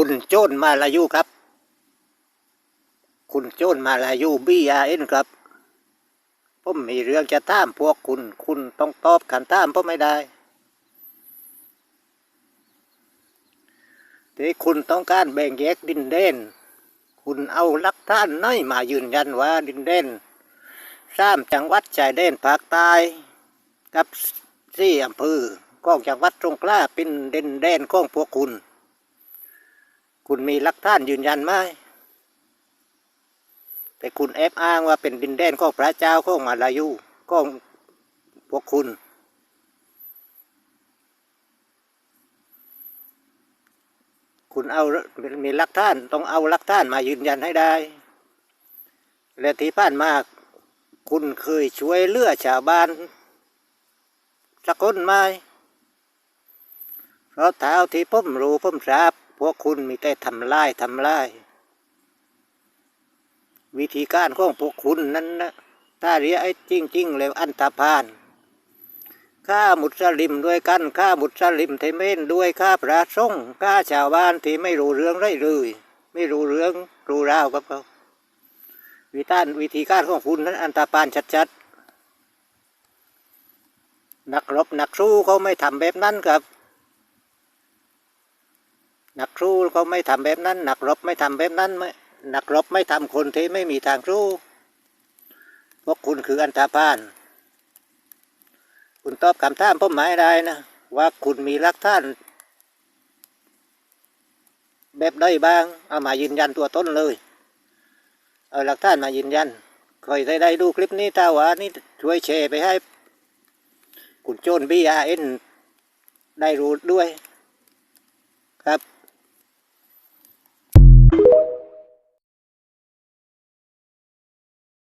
คุณโจนมาลายูครับ คุณโจนมาลายูบีอาเอ็นครับ ผมมีเรื่องจะถามพวกคุณ คุณต้องตอบขันถามผมไม่ได้ที่คุณต้องการแบ่งแยกดินแดนคุณเอาลักฐานน้อยมายืนยันว่าดินแดนสามจังหวัดชายแดนภาคใต้กับสี่อำเภอของจังหวัดสงขลาเป็นดินแดนของพวกคุณ คุณมีหลักฐานยืนยันไหมแต่คุณแอบอ้างว่าเป็นดินแดนของพระเจ้าของมาลายูของพวกคุณ คุณเอามีหลักฐานต้องเอาหลักฐานมายืนยันให้ได้ และที่ผ่านมาคุณเคยช่วยเลือชาวบ้านสักคนไหมเพราะเท้าที่ผมรู้ผมทราบ พวกคุณมีแต่ทำลายทำลาย วิธีการของพวกคุณนั้นนะถ้าเรียกไอ้จริงๆแล้วอันตาพานฆ่ามุสลิมด้วยกันฆ่ามุสลิมเทเมนด้วยฆ่าพระสงฆ์ฆ่าชาวบ้านที่ไม่รู้เรื่องไรเลยไม่รู้เรื่องรู้ราวกับเขาวิธีการวิธีการของคุณนั้นอันตาพานชัดๆนักรบนักสู้เขาไม่ทำแบบนั้นครับ นักสู้เขาไม่ทำแบบนั้น นักรบไม่ทำแบบนั้นไม่นักรบไม่ทำคนที่ไม่มีทางสู้พวกคุณคืออันธพาลคุณตอบคำถามผมหมายได้นะ ว่าคุณมีหลักฐาน แบบใดบ้าง เอามายืนยันตัวต้นเลย เอาหลักฐานมายืนยันคอยได้ได้ดูคลิปนี้ถ้าว่านี่ช่วยแชร์ไปให้ คุณโจนบีอาเอ็นได้รู้ด้วย